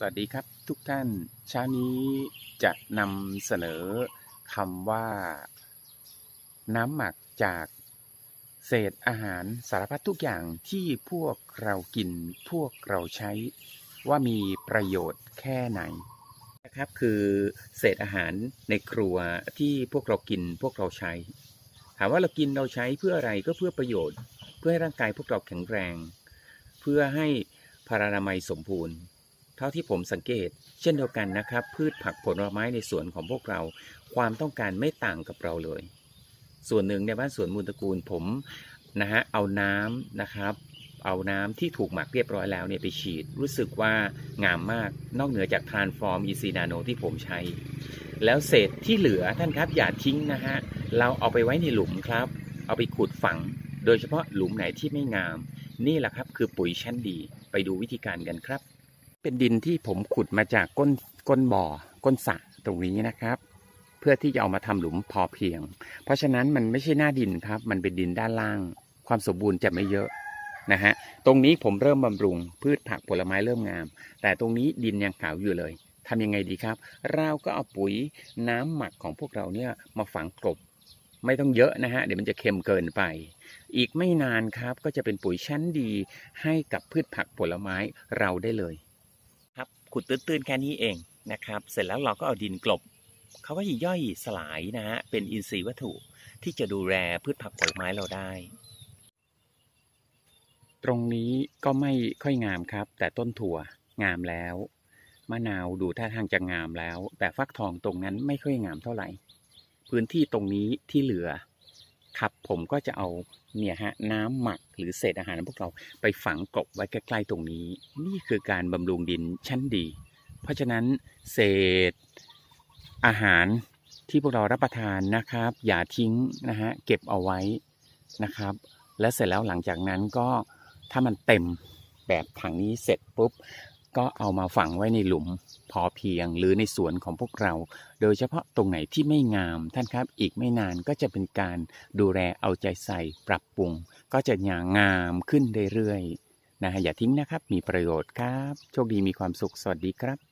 สวัสดีครับทุกท่านเช้านี้จะนำเสนอคำว่า น้ำหมักจากเศษอาหารสารพัดทุกอย่างที่พวกเรากินพวกเราใช้ ว่ามีประโยชน์แค่ไหนนะครับคือเศษอาหารในครัวที่พวกเรากินพวกเราใช้ ถามว่าเรากินเราใช้เพื่ออะไรก็เพื่อประโยชน์ เพื่อให้ร่างกายพวกเราแข็งแรง เพื่อให้พารานามัยสมบูรณ์ เท่าที่ผมสังเกต เช่นเดียวกันนะครับ พืชผักผลไม้ในสวนของพวกเรา ความต้องการไม่ต่างกับเราเลย ส่วนหนึ่งในบ้านสวนมูลตระกูลผมนะฮะเอาน้ำนะครับ เอาน้ำที่ถูกหมักเรียบร้อยแล้วเนี่ยไปฉีด รู้สึกว่างามมากนอกเหนือจากทรานฟอร์มอีซีนาโนที่ผมใช้ แล้วเศษที่เหลือท่านครับอย่าทิ้งนะฮะเราเอาไปไว้ในหลุมครับ เอาไปขุดฝัง โดยเฉพาะหลุมไหนที่ไม่งาม นี่แหละครับคือปุ๋ยชั้นดีไปดูวิธีการกันครับ เป็นดินที่ผมขุดมาจากก้นก้นบ่อ ก้นสระตรงนี้นะครับ เพื่อที่จะเอามาทำหลุมพอเพียง เพราะฉะนั้นมันไม่ใช่หน้าดินครับ มันเป็นดินด้านล่าง ความสมบูรณ์จะไม่เยอะนะฮะตรงนี้ผมเริ่มบำรุง พืชผักผลไม้เริ่มงาม แต่ตรงนี้ดินยังขาวอยู่เลยทำยังไงดีครับ เราก็เอาปุ๋ยน้ำหมักของพวกเราเนี่ยมาฝังกลบไม่ต้องเยอะนะฮะ เดี๋ยวมันจะเค็มเกินไป อีกไม่นานครับก็จะเป็นปุ๋ยชั้นดีให้กับพืชผักผลไม้เราได้เลย ขุดตื้นๆแค่นี้เองนะครับ เสร็จแล้วเราก็เอาดินกลบเขาว่าย่อยสลายนะฮะเป็นอินทรีย์วัตถุที่จะดูแลพืชผักผลไม้เราได้ ตรงนี้ก็ไม่ค่อยงามครับ แต่ต้นถั่วงามแล้วมะนาวดูท่าทางจะงามแล้ว แต่ฟักทองตรงนั้นไม่ค่อยงามเท่าไหร่ พื้นที่ตรงนี้ที่เหลือ ครับผมก็จะเอาเนี่ยฮะน้ำหมักหรือเศษอาหารของพวกเราไปฝังกบไว้ใกล้ๆตรงนี้ นี่คือการบำรุงดินชั้นดี เพราะฉะนั้นเศษอาหารที่พวกเรารับประทานนะครับ อย่าทิ้งนะฮะเก็บเอาไว้นะครับ และเสร็จแล้วหลังจากนั้นก็ถ้ามันเต็มแบบถังนี้เสร็จปุ๊บ ก็เอามาฝังไว้ในหลุม พอเพียงหรือในสวนของพวกเรา โดยเฉพาะตรงไหนที่ไม่งามท่านครับ อีกไม่นานก็จะเป็นการดูแลเอาใจใส่ปรับปรุง ก็จะอย่างงามขึ้นเรื่อยๆนะฮะอย่าทิ้งนะครับ มีประโยชน์ครับ โชคดีมีความสุขสวัสดีครับ